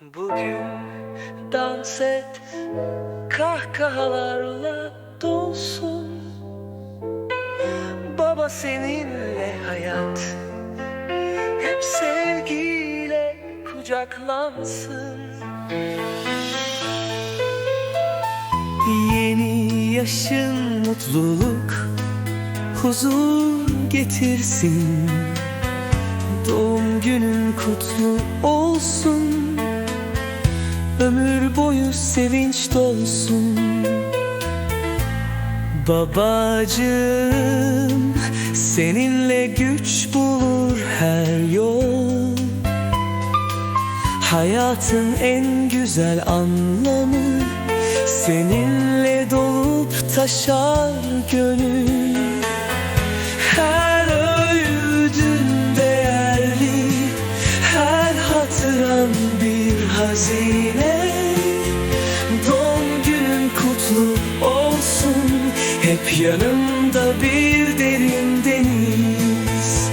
Bugün dans et kahkahalarla dolsun. Baba seninle hayat Hep sevgiyle kucaklansın. Yeni yaşın mutluluk Huzur getirsin. Doğum günün kutlu olsun Ömür boyu sevinç dolsun. Babacığım Seninle güç bulur her yol. Hayatın en güzel anlamı Seninle dolup taşar gönül. Her öğüdün değerli Her hatıran bir hazine Yanımda bir derin deniz.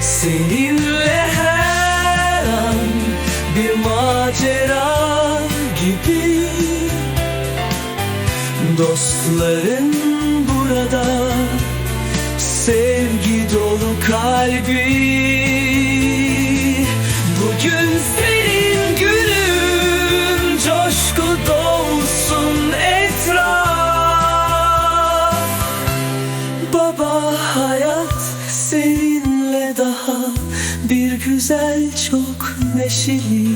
Seninle her an bir macera gibi. Dostların burada Sevgi dolu kalbi güzel çok neşeli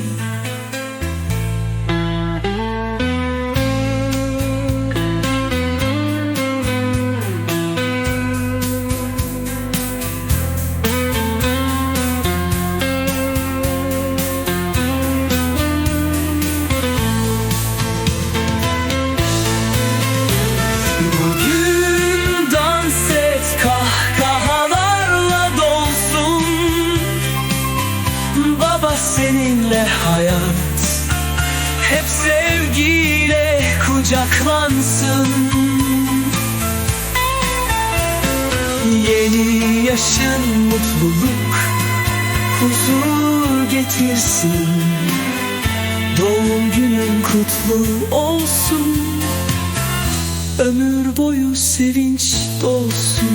hayat. Hep sevgiyle kucaklansın. Yeni yaşın mutluluk Huzur getirsin. Doğum günün kutlu olsun. Ömür boyu sevinç dolsun